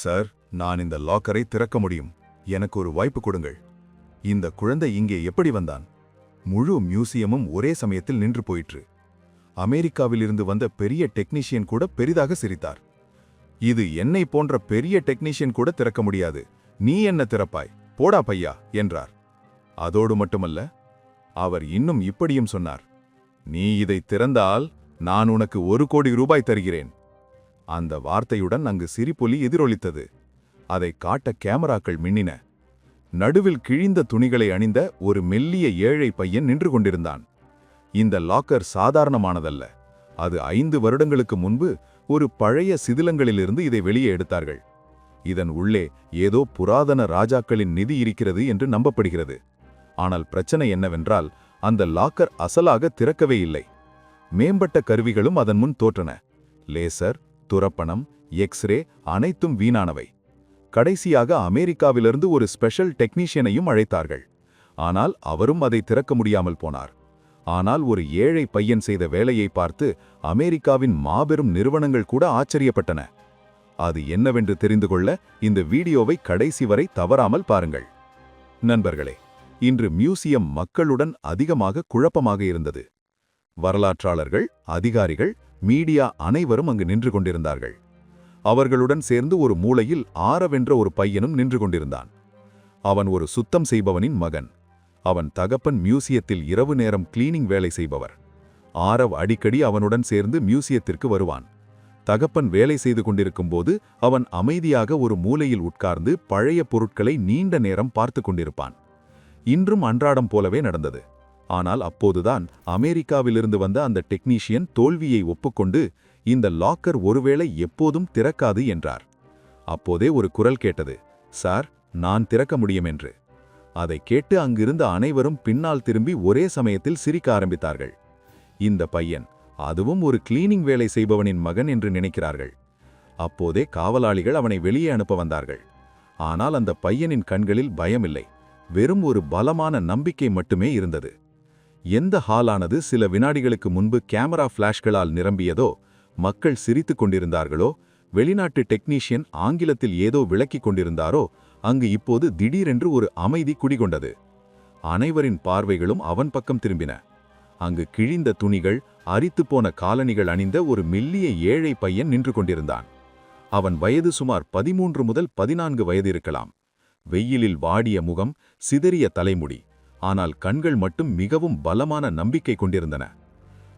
Sir நான் இந்த லாக்கரை திறக்க முடியும். எனக்கு ஒரு வாய்ப்பு கொடுங்கள். இந்த குழந்தை இங்கே எப்படி வந்தான்? முழு மியூசியமும் ஒரே சமயத்தில் நின்று போயிற்று. அமெரிக்காவிலிருந்து வந்த பெரிய டெக்னீஷியன் கூட பெரிதாக சிரித்தார். இது என்னை போன்ற பெரிய டெக்னீஷியன் கூட திறக்க முடியாது. நீ என்ன திறப்பாய்? போடா பையா என்றார். அதோடு மட்டுமல்ல அவர் இன்னும் இப்படியும் சொன்னார். நீ இதை திறந்தால் நான் உனக்கு ஒரு கோடி ரூபாய் தருகிறேன். அந்த வார்த்தையுடன் அங்கு சிரிப்பொலி எதிரொலித்தது. அதை காட்ட கேமராக்கள் மின்னின. நடுவில் கிழிந்த துணிகளை அணிந்த ஒரு மெல்லிய ஏழை பையன் நின்று கொண்டிருந்தான். இந்த லாக்கர் சாதாரணமானதல்ல. அது ஐந்து வருடங்களுக்கு முன்பு ஒரு பழைய சிதிலங்களிலிருந்து இதை வெளியே எடுத்தார்கள். இதன் உள்ளே ஏதோ புராதன ராஜாக்களின் நிதி இருக்கிறது என்று நம்பப்படுகிறது. ஆனால் பிரச்சனை என்னவென்றால் அந்த லாக்கர் அசலாக திறக்கவே இல்லை. மேம்பட்ட கருவிகளும் அதன் முன் தோற்றன. லேசர் துரப்பணம் எக்ஸ்ரே அனைத்தும் வீணானவை. கடைசியாக அமெரிக்காவிலிருந்து ஒரு ஸ்பெஷல் டெக்னீஷியனையும் அழைத்தார்கள். ஆனால் அவரும் அதை திறக்க முடியாமல் போனார். ஆனால் ஒரு ஏழை பையன் செய்த வேலையை பார்த்து அமெரிக்காவின் மாபெரும் நிறுவனங்கள் கூட ஆச்சரியப்பட்டன. அது என்னவென்று தெரிந்து கொள்ள இந்த வீடியோவை கடைசி வரை தவறாமல் பாருங்கள். நண்பர்களே இன்று மியூசியம் மக்களுடன் அதிகமாக குழப்பமாக இருந்தது. வரலாற்றாளர்கள் அதிகாரிகள் மீடியா அனைவரும் அங்கு நின்று கொண்டிருந்தார்கள். அவர்களுடன் சேர்ந்து ஒரு மூலையில் ஆரவென்ற ஒரு பையனும் நின்று கொண்டிருந்தான். அவன் ஒரு சுத்தம் செய்பவனின் மகன். அவன் தகப்பன் மியூசியத்தில் இரவு நேரம் கிளீனிங் வேலை செய்பவர். ஆரவ் அடிக்கடி அவனுடன் சேர்ந்து மியூசியத்திற்கு வருவான். தகப்பன் வேலை செய்து கொண்டிருக்கும்போது அவன் அமைதியாக ஒரு மூலையில் உட்கார்ந்து பழைய பொருட்களை நீண்ட நேரம் பார்த்து கொண்டிருப்பான். இன்றும் அன்றாடம் போலவே நடந்தது. ஆனால் அப்போதுதான் அமெரிக்காவிலிருந்து வந்த அந்த டெக்னீஷியன் தோல்வியை ஒப்புக்கொண்டு இந்த லாக்கர் ஒருவேளை எப்போதும் திறக்காது என்றார். அப்போதே ஒரு குரல் கேட்டது சார் நான் திறக்க முடியும் என்று. அதை கேட்டு அங்கிருந்த அனைவரும் பின்னால் திரும்பி ஒரே சமயத்தில் சிரிக்க ஆரம்பித்தார்கள். இந்த பையன் அதுவும் ஒரு கிளீனிங் வேலை செய்பவனின் மகன் என்று நினைக்கிறார்கள். அப்போதே காவலாளிகள் அவனை வெளியே அனுப்ப வந்தார்கள். ஆனால் அந்த பையனின் கண்களில் பயமில்லை. வெறும் ஒரு பலமான நம்பிக்கை மட்டுமே இருந்தது. எந்த ஹாலானது சில வினாடிகளுக்கு முன்பு கேமரா ஃப்ளாஷ்களால் நிரம்பியதோ மக்கள் சிரித்துக் கொண்டிருந்தார்களோ வெளிநாட்டு டெக்னீஷியன் ஆங்கிலத்தில் ஏதோ விளக்கிக் கொண்டிருந்தாரோ அங்கு இப்போது திடீரென்று ஒரு அமைதி குடிகொண்டது. அனைவரின் பார்வைகளும் அவன் பக்கம் திரும்பின. அங்கு கிழிந்த துணிகள் அரித்துப்போன காலணிகள் அணிந்த ஒரு மெல்லிய ஏழை பையன் நின்று கொண்டிருந்தான். அவன் வயது சுமார் பதிமூன்று முதல் பதினான்கு வயது இருக்கலாம். வெயிலில் வாடிய முகம் சிதறிய தலைமுடி. ஆனால் கண்கள் மட்டும் மிகவும் பலமான நம்பிக்கை கொண்டிருந்தன.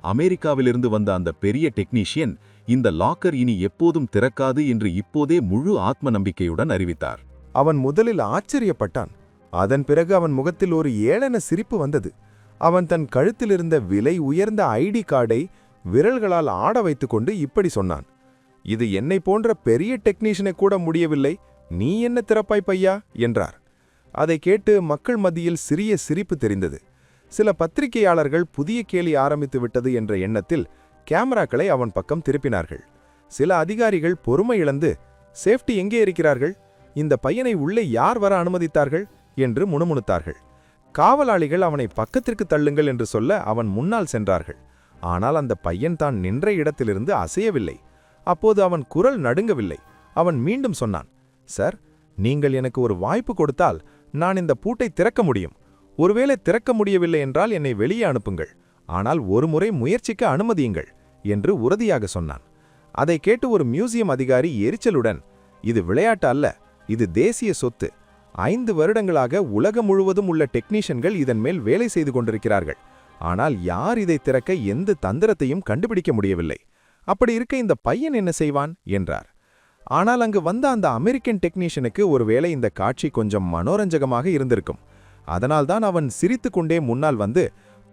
அமெரிக்காவிலிருந்து வந்த அந்த பெரிய டெக்னீஷியன் இந்த லாக்கர் இனி எப்போதும் திறக்காது என்று இப்போதே முழு ஆத்ம நம்பிக்கையுடன் அறிவித்தார். அவன் முதலில் ஆச்சரியப்பட்டான். அதன் பிறகு அவன் முகத்தில் ஒரு ஏளன சிரிப்பு வந்தது. அவன் தன் கழுத்திலிருந்த விலை உயர்ந்த ஐடி கார்டை விரல்களால் ஆட வைத்துக்கொண்டு இப்படி சொன்னான். இது என்னை போன்ற பெரிய டெக்னீஷியனை கூட முடியவில்லை. நீ என்ன திறப்பாய் பையா? என்றார். அதை கேட்டு மக்கள் மத்தியில் சிறிய சிரிப்பு தெரிந்தது. சில பத்திரிகையாளர்கள் புதிய கேலி ஆரம்பித்து விட்டது என்ற எண்ணத்தில் கேமராக்களை அவன் பக்கம் திருப்பினார்கள். சில அதிகாரிகள் பொறுமை இழந்து சேஃப்டி எங்கே இருக்கிறார்கள்? இந்த பையனை உள்ளே யார் வர அனுமதித்தார்கள்? என்று முணுமுணுத்தார்கள். காவலாளிகள் அவனை பக்கத்திற்கு தள்ளுங்கள் என்று சொல்ல அவன் முன்னால் சென்றார்கள். ஆனால் அந்த பையன் தான் நின்ற இடத்திலிருந்து அசையவில்லை. அப்போது அவன் குரல் நடுங்கவில்லை. அவன் மீண்டும் சொன்னான் சார் நீங்கள் எனக்கு ஒரு வாய்ப்பு கொடுத்தால் நான் இந்த பூட்டை திறக்க முடியும். ஒருவேளை திறக்க முடியவில்லை என்றால் என்னை வெளியே அனுப்புங்கள். ஆனால் ஒருமுறை முயற்சிக்க அனுமதியுங்கள் என்று உறுதியாக சொன்னான். அதை கேட்டு ஒரு மியூசியம் அதிகாரி எரிச்சலுடன் இது விளையாட்டு அல்ல இது தேசிய சொத்து. ஐந்து வருடங்களாக உலகம் முழுவதும் உள்ள டெக்னீஷியன்கள் இதன் மேல் வேலை செய்து கொண்டிருக்கிறார்கள். ஆனால் யார் இதை திறக்க எந்த தந்திரத்தையும் கண்டுபிடிக்க முடியவில்லை. அப்படி இருக்க இந்த பையன் என்ன செய்வான்? என்றார். ஆனால் அங்கு வந்த அந்த அமெரிக்கன் டெக்னீஷியனுக்கு ஒருவேளை இந்த காட்சி கொஞ்சம் மனோரஞ்சகமாக இருந்திருக்கும். அதனால்தான் அவன் சிரித்துக்கொண்டே முன்னால் வந்து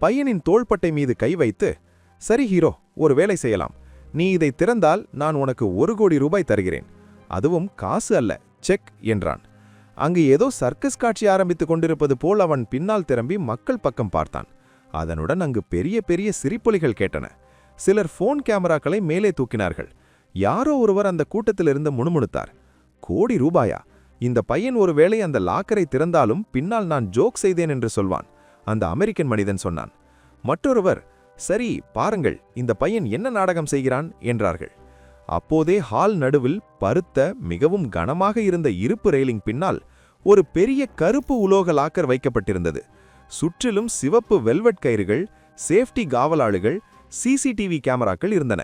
பையனின் தோள்பட்டை மீது கை வைத்து சரி ஹீரோ ஒரு வேலை செய்யலாம். நீ இதை திறந்தால் நான் உனக்கு ஒரு கோடி ரூபாய் தருகிறேன். அதுவும் காசு அல்ல செக் என்றான். அங்கு ஏதோ சர்க்கஸ் காட்சி ஆரம்பித்துக் கொண்டிருப்பது போல் அவன் பின்னால் திரும்பி மக்கள் பக்கம் பார்த்தான். அதனுடன் அங்கு பெரிய பெரிய சிரிப்பொலிகள் கேட்டன. சிலர் போன் கேமராக்களை மேலே தூக்கினார்கள். யாரோ ஒருவர் அந்த கூட்டத்திலிருந்து முணுமுணுத்தார். கோடி ரூபாயா? இந்த பையன் ஒருவேளை அந்த லாக்கரை திறந்தாலும் பின்னால் நான் ஜோக் செய்தேன் என்று சொல்வான் அந்த அமெரிக்கன் மனிதன் சொன்னான். மற்றொருவர் சரி பாருங்கள் இந்த பையன் என்ன நாடகம் செய்கிறான்? என்றார்கள். அப்போதே ஹால் நடுவில் பருத்த மிகவும் கனமாக இருந்த இருப்பு ரெயிலிங் பின்னால் ஒரு பெரிய கருப்பு உலோக லாக்கர் வைக்கப்பட்டிருந்தது. சுற்றிலும் சிவப்பு வெல்வெட் கயிறுகள் சேஃப்டி காவலாளுகள் சிசிடிவி கேமராக்கள் இருந்தன.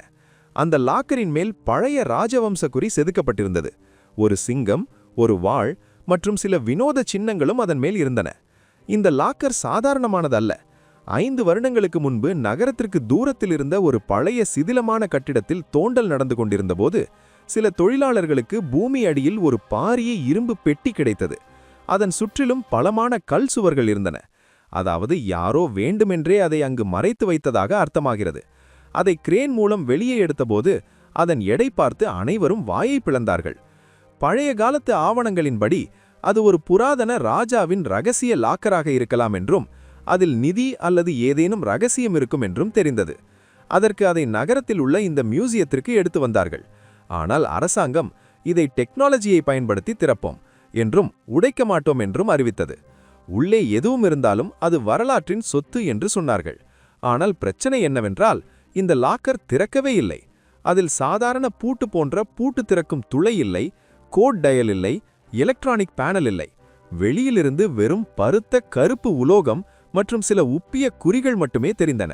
அந்த லாக்கரின் மேல் பழைய ராஜவம்ச குறி செதுக்கப்பட்டிருந்தது. ஒரு சிங்கம் ஒரு வாள் மற்றும் சில வினோத சின்னங்களும் அதன் மேல் இருந்தன. இந்த லாக்கர் சாதாரணமானதல்ல. ஐந்து வருடங்களுக்கு முன்பு நகரத்திற்கு தூரத்தில் இருந்த ஒரு பழைய சிதிலமான கட்டிடத்தில் தோண்டல் நடந்து கொண்டிருந்தபோது சில தொழிலாளர்களுக்கு பூமி அடியில் ஒரு பாரிய இரும்பு பெட்டி கிடைத்தது. அதன் சுற்றிலும் பலமான கல் சுவர்கள் இருந்தன. அதாவது யாரோ வேண்டுமென்றே அதை அங்கு மறைத்து வைத்ததாக அர்த்தமாகிறது. அதை கிரேன் மூலம் வெளியே எடுத்தபோது அதன் எடை பார்த்து அனைவரும் வாயை பிளந்தார்கள். பழைய காலத்து ஆவணங்களின்படி அது ஒரு புராதன ராஜாவின் ரகசிய லாக்கராக இருக்கலாம் என்றும் அதில் நிதி அல்லது ஏதேனும் ரகசியம் இருக்கும் என்றும் தெரிந்தது. அதற்கு அதை நகரத்தில் உள்ள இந்த மியூசியத்திற்கு எடுத்து வந்தார்கள். ஆனால் அரசாங்கம் இதை டெக்னாலஜியை பயன்படுத்தி திறப்போம் என்றும் உடைக்க மாட்டோம் என்றும் அறிவித்தது. உள்ளே எதுவும் இருந்தாலும் அது வரலாற்றின் சொத்து என்று சொன்னார்கள். ஆனால் பிரச்சனை என்னவென்றால் இந்த லாக்கர் திறக்கவே இல்லை. அதில் சாதாரண பூட்டு போன்ற பூட்டு திறக்கும் துளை இல்லை கோட் டயல் இல்லை எலக்ட்ரானிக் பேனல் இல்லை. வெளியிலிருந்து வெறும் பருத்த கருப்பு உலோகம் மற்றும் சில உப்பிய குறிகள் மட்டுமே தெரிந்தன.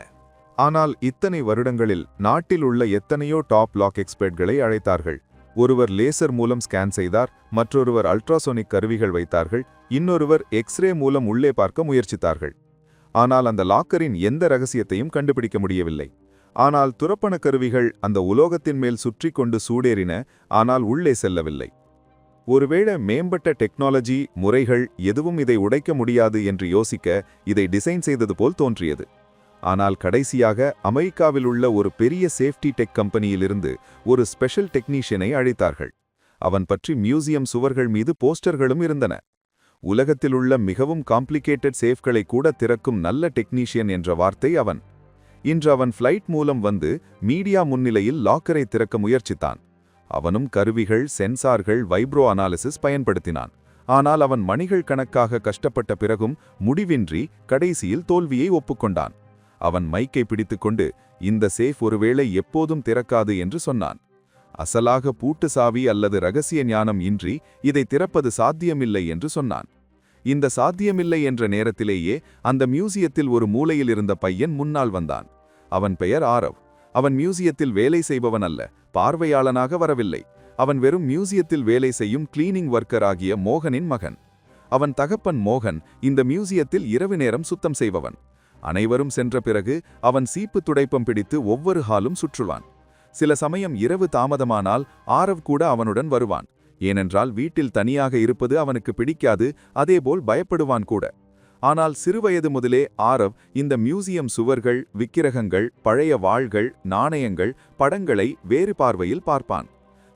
ஆனால் இத்தனை வருடங்களில் நாட்டில் உள்ள எத்தனையோ டாப் லாக் எக்ஸ்பர்ட்களை அழைத்தார்கள். ஒருவர் லேசர் மூலம் ஸ்கேன் செய்தார் மற்றொருவர் அல்ட்ராசோனிக் கருவிகள் வைத்தார்கள் இன்னொருவர் எக்ஸ்ரே மூலம் உள்ளே பார்க்க முயற்சித்தார்கள். ஆனால் அந்த லாக்கரின் எந்த ரகசியத்தையும் கண்டுபிடிக்க முடியவில்லை. ஆனால் துரப்பண கருவிகள் அந்த உலோகத்தின் மேல் சுற்றி கொண்டு சூடேறின ஆனால் உள்ளே செல்லவில்லை. ஒருவேளை மேம்பட்ட டெக்னாலஜி முறைகள் எதுவும் இதை உடைக்க முடியாது என்று யோசிக்க இதை டிசைன் செய்தது போல் தோன்றியது. ஆனால் கடைசியாக அமெரிக்காவில் உள்ள ஒரு பெரிய சேஃப்டி டெக் கம்பெனியிலிருந்து ஒரு ஸ்பெஷல் டெக்னீஷியனை அழைத்தார்கள். அவன் பற்றி மியூசியம் சுவர்கள் மீது போஸ்டர்களும் இருந்தன. உலகத்தில் உள்ள மிகவும் காம்ப்ளிகேட்டட் சேஃப்களை கூட திறக்கும் நல்ல டெக்னீஷியன் என்ற வார்த்தை அவன். இன்று அவன் ஃப்ளைட் மூலம் வந்து மீடியா முன்னிலையில் லாக்கரை திறக்க முயற்சித்தான். அவனும் கருவிகள் சென்சார்கள் வைப்ரோ அனாலிசிஸ் பயன்படுத்தினான். ஆனால் அவன் மணிகள் கணக்காக கஷ்டப்பட்ட பிறகும் முடிவின்றி கடைசியில் தோல்வியை ஒப்புக்கொண்டான். அவன் மைக்கை பிடித்துக்கொண்டு இந்த சேஃப் ஒருவேளை எப்போதும் திறக்காது என்று சொன்னான். அசலாக பூட்டு சாவி அல்லது ரகசிய ஞானம் இன்றி இதை திறப்பது சாத்தியமில்லை என்று சொன்னான். இந்த சாத்தியமில்லை என்ற நேரத்திலேயே அந்த மியூசியத்தில் ஒரு மூலையில் இருந்த பையன் முன்னால் வந்தான். அவன் பெயர் ஆரவ். அவன் மியூசியத்தில் வேலை செய்பவன் அல்ல பார்வையாளனாக வரவில்லை. அவன் வெறும் மியூசியத்தில் வேலை செய்யும் கிளீனிங் ஒர்க்கர் ஆகிய மோகனின் மகன். அவன் தகப்பன் மோகன் இந்த மியூசியத்தில் இரவு நேரம் சுத்தம் செய்பவன். அனைவரும் சென்ற பிறகு அவன் சீப்பு துடைப்பம் பிடித்து ஒவ்வொரு ஹாலும் சுற்றுவான். சில சமயம் இரவு தாமதமானால் ஆரவ் கூட அவனுடன் வருவான். ஏனென்றால் வீட்டில் தனியாக இருப்பது அவனுக்கு பிடிக்காது அதேபோல் பயப்படுவான் கூட. ஆனால் சிறுவயது முதலே ஆரவ் இந்த மியூசியம் சுவர்கள் விக்கிரகங்கள் பழைய வாள்கள் நாணயங்கள் படங்களை வேறு பார்வையில் பார்ப்பான்.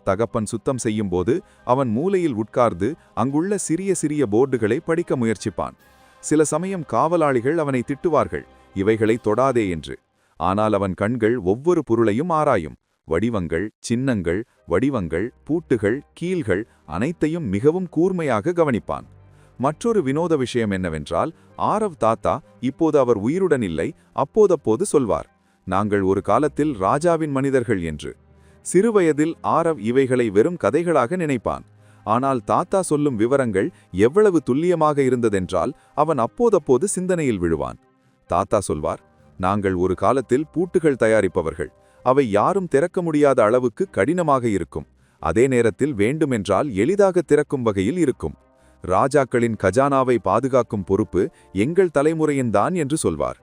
தகப்பன் சுத்தம் செய்யும்போது அவன் மூலையில் உட்கார்ந்து அங்குள்ள சிறிய சிறிய போர்டுகளை படிக்க முயற்சிப்பான். சில சமயம் காவலாளிகள் அவனை திட்டுவார்கள் இவைகளை தொடாதே என்று. ஆனால் அவன் கண்கள் ஒவ்வொரு பொருளையும் ஆராயும். வடிவங்கள் சின்னங்கள் வடிவங்கள் பூட்டுகள் கீழ்கள் அனைத்தையும் மிகவும் கூர்மையாக கவனிப்பான். மற்றொரு வினோத விஷயம் என்னவென்றால் ஆரவ் தாத்தா இப்போது அவர் உயிருடன் இல்லை அப்போதப்போது சொல்வார் நாங்கள் ஒரு காலத்தில் ராஜாவின் மனிதர்கள் என்று. சிறுவயதில் ஆரவ் இவைகளை வெறும் கதைகளாக நினைப்பான். ஆனால் தாத்தா சொல்லும் விவரங்கள் எவ்வளவு துல்லியமாக இருந்ததென்றால் அவன் அப்போதப்போது சிந்தனையில் விழுவான். தாத்தா சொல்வார் நாங்கள் ஒரு காலத்தில் பூட்டுகள் தயாரிப்பவர்கள். அவை யாரும் திறக்க முடியாத அளவுக்கு கடினமாக இருக்கும். அதே நேரத்தில் வேண்டுமென்றால் எளிதாக திறக்கும் வகையில் இருக்கும். ராஜாக்களின் கஜானாவை பாதுகாக்கும் பொறுப்பு எங்கள் தலைமுறையின்தான் என்று சொல்வார்.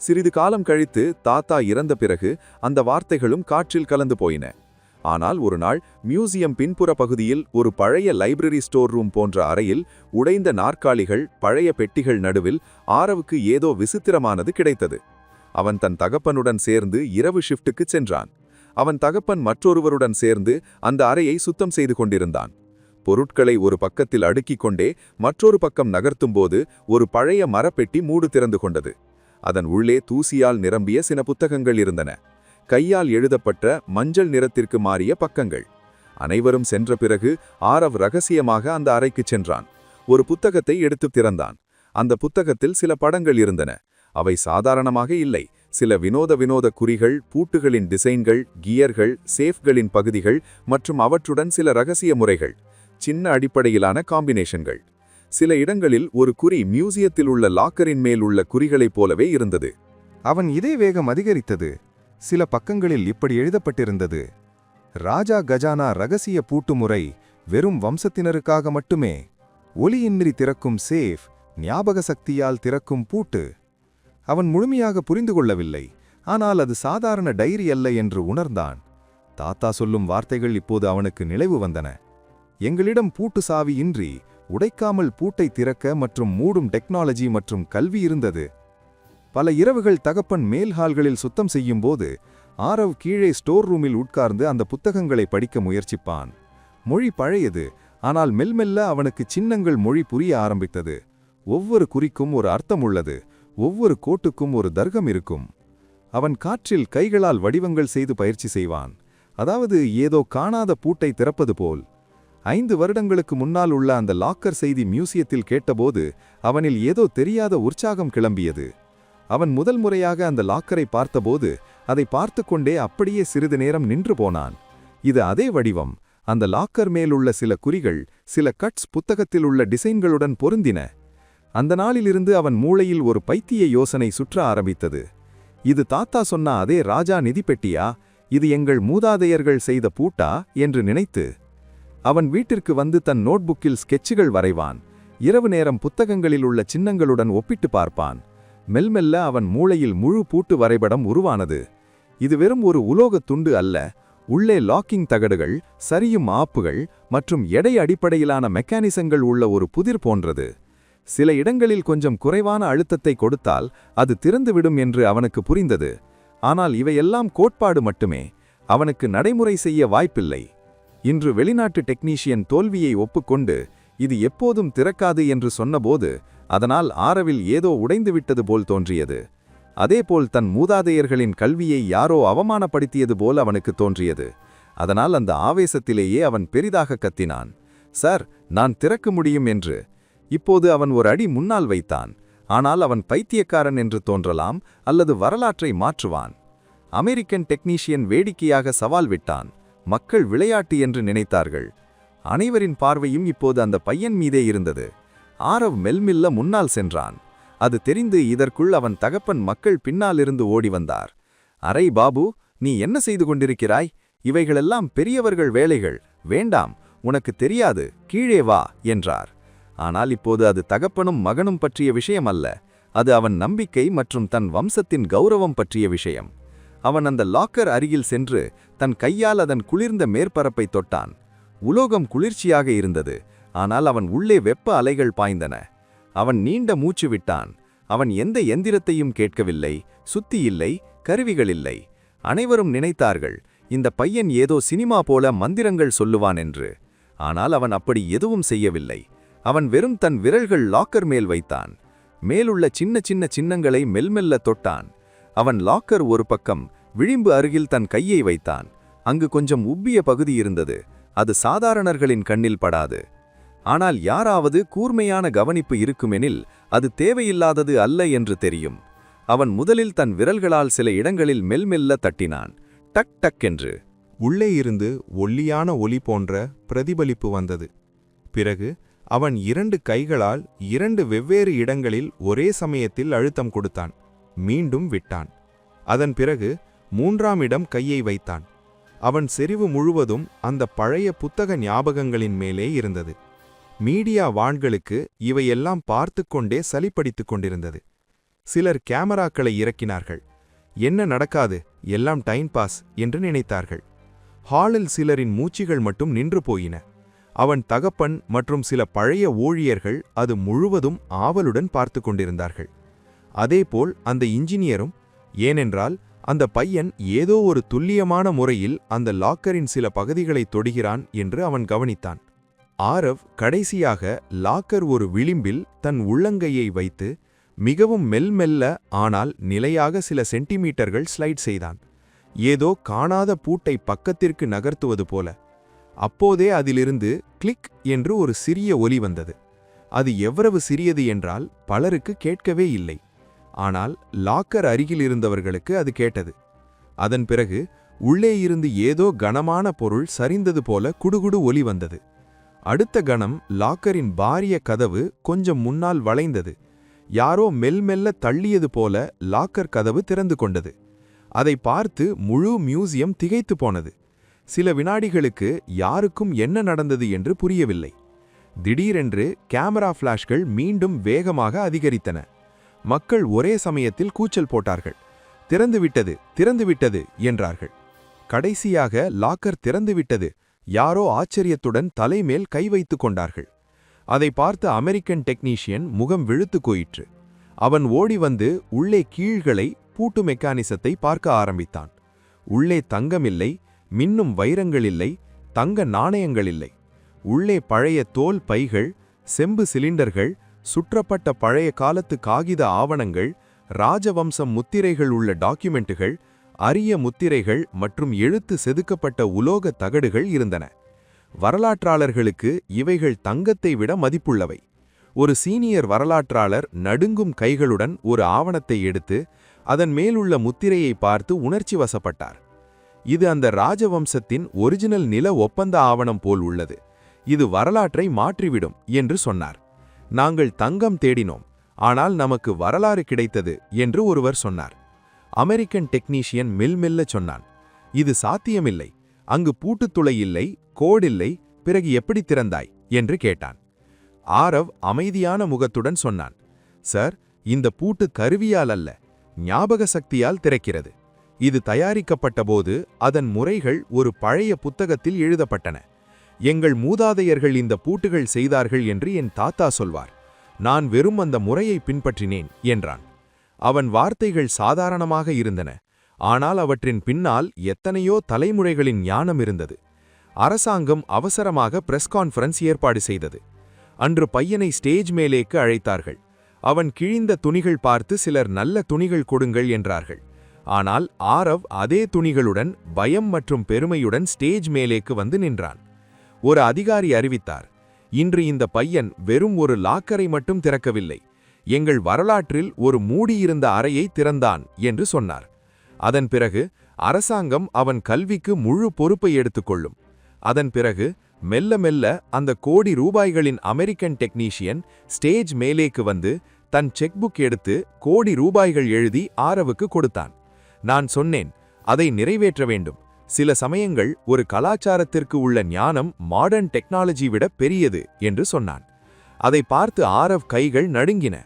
சிறிது காலம் கழித்து தாத்தா இறந்த பிறகு அந்த வார்த்தைகளும் காற்றில் கலந்து போயின. ஆனால் ஒரு நாள் மியூசியம் பின்புற பகுதியில் ஒரு பழைய லைப்ரரி ஸ்டோர் ரூம் போன்ற அறையில் உடைந்த நாற்காலிகள் பழைய பெட்டிகள் நடுவில் ஆரவுக்கு ஏதோ விசித்திரமானது கிடைத்தது. அவன் தன் தகப்பனுடன் சேர்ந்து இரவு ஷிஃப்ட்டுக்கு சென்றான். அவன் தகப்பன் மற்றொருவருடன் சேர்ந்து அந்த அறையை சுத்தம் செய்து கொண்டிருந்தான். பொருட்களை ஒரு பக்கத்தில் அடுக்கிக் கொண்டே மற்றொரு பக்கம் நகர்த்தும்போது ஒரு பழைய மரப்பெட்டி மூடு திறந்து கொண்டது. அதன் உள்ளே தூசியால் நிரம்பிய சில புத்தகங்கள் இருந்தன. கையால் எழுதப்பட்ட மஞ்சள் நிறத்திற்கு மாறிய பக்கங்கள். அனைவரும் சென்ற பிறகு ஆரவ் ரகசியமாக அந்த அறைக்குச் சென்றான். ஒரு புத்தகத்தை எடுத்து திறந்தான். அந்த புத்தகத்தில் சில படங்கள் இருந்தன. அவை சாதாரணமாக இல்லை. சில வினோத வினோத குறிகள் பூட்டுகளின் டிசைன்கள் கியர்கள் சேஃப்களின் பகுதிகள் மற்றும் அவற்றுடன் சில ரகசிய முறைகள். சின்ன அடிப்படையிலான காம்பினேஷன்கள். சில இடங்களில் ஒரு குறி மியூசியத்தில் உள்ள லாக்கரின் மேல் உள்ள குறிகளைப் போலவே இருந்தது. அவன் இதே வேகம் அதிகரித்தது. சில பக்கங்களில் இப்படி எழுதப்பட்டிருந்தது. ராஜா கஜானா ரகசிய பூட்டு முறை வெறும் வம்சத்தினருக்காக மட்டுமே. ஒலியின்றி திறக்கும் சேஃப் ஞாபக சக்தியால் திறக்கும் பூட்டு. அவன் முழுமையாக புரிந்து கொள்ளவில்லை. ஆனால் அது சாதாரண டைரி அல்ல என்று உணர்ந்தான். தாத்தா சொல்லும் வார்த்தைகள் இப்போது அவனுக்கு நினைவு வந்தன. எங்களிடம் பூட்டு சாவி இன்றி உடைக்காமல் பூட்டை திறக்க மற்றும் மூடும் டெக்னாலஜி மற்றும் கல்வி இருந்தது. பல இரவுகள் தகப்பன் மேல் ஹால்களில் சுத்தம் செய்யும்போது ஆரவ் கீழே ஸ்டோர் ரூமில் உட்கார்ந்து அந்த புத்தகங்களை படிக்க முயற்சிப்பான். மொழி பழையது ஆனால் மெல்மெல்ல அவனுக்கு சின்னங்கள் மொழி புரிய ஆரம்பித்தது. ஒவ்வொரு குறிக்கும் ஒரு அர்த்தம் உள்ளது. ஒவ்வொரு கோட்டுக்கும் ஒரு தர்க்கம் இருக்கும். அவன் காற்றில் கைகளால் வடிவங்கள் செய்து பயிற்சி செய்வான். அதாவது ஏதோ காணாத பூட்டை திறப்பது போல். ஐந்து வருடங்களுக்கு முன்னால் உள்ள அந்த லாக்கர் செய்தி மியூசியத்தில் கேட்டபோது அவனில் ஏதோ தெரியாத உற்சாகம் கிளம்பியது. அவன் முதல் முறையாக அந்த லாக்கரை பார்த்தபோது அதை பார்த்து கொண்டே அப்படியே சிறிது நேரம் நின்று போனான். இது அதே வடிவம். அந்த லாக்கர் மேலுள்ள சில குறிகள் சில கட்ஸ் புத்தகத்தில் உள்ள டிசைன்களுடன் பொருந்தின. அந்த நாளிலிருந்து அவன் மூளையில் ஒரு பைத்திய யோசனை சுற்ற ஆரம்பித்தது. இது தாத்தா சொன்ன அதே ராஜா நிதி பெட்டியா? இது எங்கள் மூதாதையர்கள் செய்த பூட்டா? என்று நினைத்து அவன் வீட்டிற்கு வந்து தன் நோட்புக்கில் ஸ்கெட்சுகள் வரைவான். இரவு நேரம் புத்தகங்களில் உள்ள சின்னங்களுடன் ஒப்பிட்டு பார்ப்பான். மெல்மெல்ல அவன் மூளையில் முழு பூட்டு வரைபடம் உருவானது. இது வெறும் ஒரு உலோகத் துண்டு அல்ல. உள்ளே லாக்கிங் தகடுகள் சரியும் ஆப்புகள் மற்றும் எடை அடிப்படையிலான மெக்கானிசங்கள் உள்ள ஒரு புதிர் போன்றது. சில இடங்களில் கொஞ்சம் குறைவான அழுத்தத்தை கொடுத்தால் அது திறந்துவிடும் என்று அவனுக்கு புரிந்தது. ஆனால் இவையெல்லாம் கோட்பாடு மட்டுமே. அவனுக்கு நடைமுறை செய்ய வாய்ப்பில்லை. இன்று வெளிநாட்டு டெக்னீஷியன் தோல்வியை ஒப்புக்கொண்டு இது எப்போதும் திறக்காது என்று சொன்னபோது அதனால் ஆரவில் ஏதோ உடைந்துவிட்டது போல் தோன்றியது. அதேபோல் தன் மூதாதையர்களின் கல்வியை யாரோ அவமானப்படுத்தியது போல் அவனுக்கு தோன்றியது. அதனால் அந்த ஆவேசத்திலேயே அவன் பெரிதாக கத்தினான். சார் நான் திறக்க முடியும் என்று இப்போது அவன் ஒரு அடி முன்னால் வைத்தான். ஆனால் அவன் பைத்தியக்காரன் என்று தோன்றலாம் அல்லது வரலாற்றை மாற்றுவான். அமெரிக்கன் டெக்னீஷியன் வேடிக்கையாக சவால் விட்டான். மக்கள் விளையாட்டு என்று நினைத்தார்கள். அனைவரின் பார்வையும் இப்போது அந்த பையன் மீதே இருந்தது. ஆரவ் மெல்மில்ல முன்னால் சென்றான். அது தெரிந்து இதற்குள் அவன் தகப்பன் மக்கள் பின்னாலிருந்து ஓடி வந்தார். அரை பாபு நீ என்ன செய்து கொண்டிருக்கிறாய்? இவைகளெல்லாம் பெரியவர்கள் வேலைகள். வேண்டாம் உனக்கு தெரியாது. கீழே வா என்றார். ஆனால் இப்போது அது தகப்பனும் மகனும் பற்றிய விஷயம் அல்ல அது அவன் நம்பிக்கை மற்றும் தன் வம்சத்தின் கௌரவம் பற்றிய விஷயம். அவன் அந்த லாக்கர் அருகில் சென்று தன் கையால் அதன் குளிர்ந்த மேற்பரப்பை தொட்டான். உலோகம் குளிர்ச்சியாக இருந்தது. ஆனால் அவன் உள்ளே வெப்ப அலைகள் பாய்ந்தன. அவன் நீண்ட மூச்சு விட்டான். அவன் எந்த எந்திரத்தையும் கேட்கவில்லை. சுத்தி இல்லை. கருவிகள் இல்லை. அனைவரும் நினைத்தார்கள் இந்த பையன் ஏதோ சினிமா போல மந்திரங்கள் சொல்லுவான் என்று. ஆனால் அவன் அப்படி எதுவும் செய்யவில்லை. அவன் வெறும் தன் விரல்கள் லாக்கர் மேல் வைத்தான். மேலுள்ள சின்ன சின்ன சின்னங்களை மெல்மெல்ல தொட்டான். அவன் லாக்கர் ஒரு பக்கம் விளிம்பு அருகில் தன் கையை வைத்தான். அங்கு கொஞ்சம் உப்பிய பகுதி இருந்தது. அது சாதாரணர்களின் கண்ணில் படாது. ஆனால் யாராவது கூர்மையான கவனிப்பு இருக்குமெனில் அது தேவையில்லாதது அல்ல என்று தெரியும். அவன் முதலில் தன் விரல்களால் சில இடங்களில் மெல்மெல்ல தட்டினான். டக் டக் என்று. உள்ளே இருந்து ஒல்லியான ஒலி போன்ற பிரதிபலிப்பு வந்தது. பிறகு அவன் இரண்டு கைகளால் இரண்டு வெவ்வேறு இடங்களில் ஒரே சமயத்தில் அழுத்தம் கொடுத்தான். மீண்டும் விட்டான். அதன் பிறகு மூன்றாம் இடம் கையை வைத்தான். அவன் செறிவு முழுவதும் அந்த பழைய புத்தக ஞாபகங்களின் மேலே இருந்தது. மீடியா வான்களுக்கு இவையெல்லாம் பார்த்து கொண்டே சலிப்படித்துக் கொண்டிருந்தது. சிலர் கேமராக்களை இறக்கினார்கள். என்ன நடக்காது எல்லாம் டைம் பாஸ் என்று நினைத்தார்கள். ஹாலில் சிலரின் மூச்சிகள் மட்டும் நின்று போயின. அவன் தகப்பன் மற்றும் சில பழைய ஊழியர்கள் அது முழுவதும் ஆவலுடன் பார்த்து கொண்டிருந்தார்கள். அதேபோல் அந்த இன்ஜினியரும் ஏனென்றால் அந்த பையன் ஏதோ ஒரு துல்லியமான முறையில் அந்த லாக்கரின் சில பகுதிகளை தொடுகிறான் என்று அவன் கவனித்தான். ஆரவ் கடைசியாக லாக்கர் ஒரு விளிம்பில் தன் உள்ளங்கையை வைத்து மிகவும் மெல்மெல்ல ஆனால் நிலையாக சில சென்டிமீட்டர்கள் ஸ்லைட் செய்தான். ஏதோ காணாத பூட்டை பக்கத்திற்கு நகர்த்துவது போல. அப்போதே அதிலிருந்து கிளிக் என்று ஒரு சிறிய ஒலி வந்தது. அது எவ்வளவு சிறியது என்றால் பலருக்கு கேட்கவே இல்லை. ஆனால் லாக்கர் அருகில் இருந்தவர்களுக்கு அது கேட்டது. அதன் பிறகு உள்ளே இருந்து ஏதோ கனமான பொருள் சரிந்தது போல குடுகுடு ஒலி வந்தது. அடுத்த கணம் லாக்கரின் பாரிய கதவு கொஞ்சம் முன்னால் வளைந்தது. யாரோ மெல்மெல்ல தள்ளியது போல லாக்கர் கதவு திறந்து கொண்டது. அதை பார்த்து முழு மியூசியம் திகைத்து போனது. சில வினாடிகளுக்கு யாருக்கும் என்ன நடந்தது என்று புரியவில்லை. திடீரென்று கேமரா ஃபிளாஷ்கள் மீண்டும் வேகமாக அதிகரித்தன. மக்கள் ஒரே சமயத்தில் கூச்சல் போட்டார்கள். திறந்துவிட்டது திறந்துவிட்டது என்றார்கள். கடைசியாக லாக்கர் திறந்துவிட்டது யாரோ ஆச்சரியத்துடன் தலைமேல் கை வைத்துக் கொண்டார்கள். அதை பார்த்த அமெரிக்கன் டெக்னீஷியன் முகம் விழுத்து கோயிற்று அவன் ஓடி வந்து உள்ளே கீழ்களை பூட்டு மெக்கானிசத்தை பார்க்க ஆரம்பித்தான். உள்ளே தங்கமில்லை மின்னும் வைரங்கள் இல்லை தங்க நாணயங்கள் இல்லை உள்ளே பழைய தோல் பைகள் செம்பு சிலிண்டர்கள் சுற்றப்பட்ட பழைய காலத்து காகித ஆவணங்கள் ராஜவம்சம் முத்திரைகள் உள்ள டாக்குமெண்ட்டுகள் அரிய முத்திரைகள் மற்றும் எழுத்து செதுக்கப்பட்ட உலோக தகடுகள் இருந்தன. வரலாற்றாளர்களுக்கு இவைகள் தங்கத்தை விட மதிப்புள்ளவை. ஒரு சீனியர் வரலாற்றாளர் நடுங்கும் கைகளுடன் ஒரு ஆவணத்தை எடுத்து அதன் மேலுள்ள முத்திரையை பார்த்து உணர்ச்சி வசப்பட்டார். இது அந்த ராஜவம்சத்தின் ஒரிஜினல் நில ஒப்பந்த ஆவணம் போல் உள்ளது. இது வரலாற்றை மாற்றிவிடும் என்று சொன்னார். நாங்கள் தங்கம் தேடினோம். ஆனால் நமக்கு வரலாறு கிடைத்தது என்று ஒருவர் சொன்னார். அமெரிக்கன் டெக்னீஷியன் மெல்மெல்ல சொன்னான். இது சாத்தியமில்லை. அங்கு பூட்டுத்துளை இல்லை கோடில்லை பிறகு எப்படி திறந்தாய்? என்று கேட்டான். ஆரவ் அமைதியான முகத்துடன் சொன்னான். சார் இந்த பூட்டு கருவியால் அல்ல ஞாபக சக்தியால் திறக்கிறது. இது தயாரிக்கப்பட்டபோது அதன் முறைகள் ஒரு பழைய புத்தகத்தில் எழுதப்பட்டன. எங்கள் மூதாதையர்கள் இந்த பூட்டுகள் செய்தார்கள் என்று என் தாத்தா சொல்வார். நான் வெறும் அந்த முறையை பின்பற்றினேன் என்றான். அவன் வார்த்தைகள் சாதாரணமாக இருந்தன. ஆனால் அவற்றின் பின்னால் எத்தனையோ தலைமுறைகளின் ஞானம் இருந்தது. அரசாங்கம் அவசரமாக பிரஸ் கான்ஃபரன்ஸ் ஏற்பாடு செய்தது. அன்று பையனை ஸ்டேஜ் மேலேக்கு அழைத்தார்கள். அவன் கிழிந்த துணிகள் பார்த்து சிலர் நல்ல துணிகள் கொடுங்கள் என்றார்கள். ஆனால் ஆரவ் அதே துணிகளுடன் பயம் மற்றும் பெருமையுடன் ஸ்டேஜ் மேலேக்கு வந்து நின்றான். ஒரு அதிகாரி அறிவித்தார் இன்று இந்த பையன் வெறும் ஒரு லாக்கரை மட்டும் திறக்கவில்லை. எங்கள் வரலாற்றில் ஒரு மூடியிருந்த அறையை திறந்தான் என்று சொன்னார். அதன் பிறகு அரசாங்கம் அவன் கல்விக்கு முழு பொறுப்பை எடுத்துக்கொள்ளும். அதன் பிறகு மெல்ல மெல்ல அந்த கோடி ரூபாய்களின் அமெரிக்கன் டெக்னீஷியன் ஸ்டேஜ் மேலேக்கு வந்து தன் செக்புக் எடுத்து கோடி ரூபாய்கள் எழுதி ஆரவுக்கு கொடுத்தான். நான் சொன்னேன் அதை நிறைவேற்ற வேண்டும். சில சமயங்கள் ஒரு கலாச்சாரத்திற்கு உள்ள ஞானம் மாடர்ன் டெக்னாலஜி விட பெரியது என்று சொன்னான். அதை பார்த்து ஆரவ் கைகள் நடுங்கின.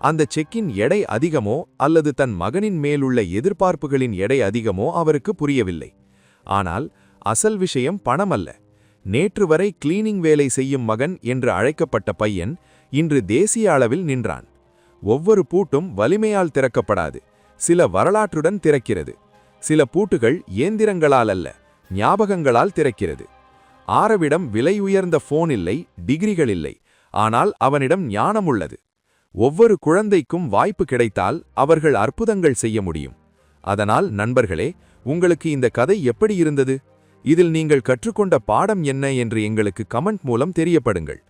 அந்த செக்கின் எடை அதிகமோ அல்லது தன் மகனின் மேலுள்ள எதிர்பார்ப்புகளின் எடை அதிகமோ அவருக்கு புரியவில்லை. ஆனால் அசல் விஷயம் பணமல்ல. நேற்று வரை கிளீனிங் வேலை செய்யும் மகன் என்று அழைக்கப்பட்ட பையன் இன்று தேசிய அளவில் நின்றான். ஒவ்வொரு பூட்டும் வலிமையால் திறக்கப்படாது. சில வரலாற்றுடன் திறக்கிறது. சில பூட்டுகள் இயந்திரங்களால் அல்ல ஞாபகங்களால் திறக்கிறது. ஆரவிடம் விலை உயர்ந்த போன் இல்லை டிகிரிகள் இல்லை. ஆனால் அவனிடம் ஞானம் உள்ளது. ஒவ்வொரு குழந்தைக்கும் வாய்ப்பு கிடைத்தால் அவர்கள் அற்புதங்கள் செய்ய முடியும். அதனால் நண்பர்களே உங்களுக்கு இந்த கதை எப்படி இருந்தது? இதில் நீங்கள் கற்றுக்கொண்ட பாடம் என்ன என்று எங்களுக்கு கமெண்ட் மூலம் தெரியப்படுங்கள்.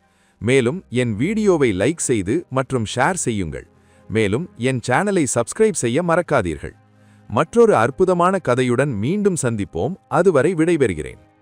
மேலும் என் வீடியோவை லைக் செய்து மற்றும் ஷேர் செய்யுங்கள். மேலும் என் சேனலை சப்ஸ்கிரைப் செய்ய மறக்காதீர்கள். மற்றொரு அற்புதமான கதையுடன் மீண்டும் சந்திப்போம். அதுவரை விடைபெறுகிறேன்.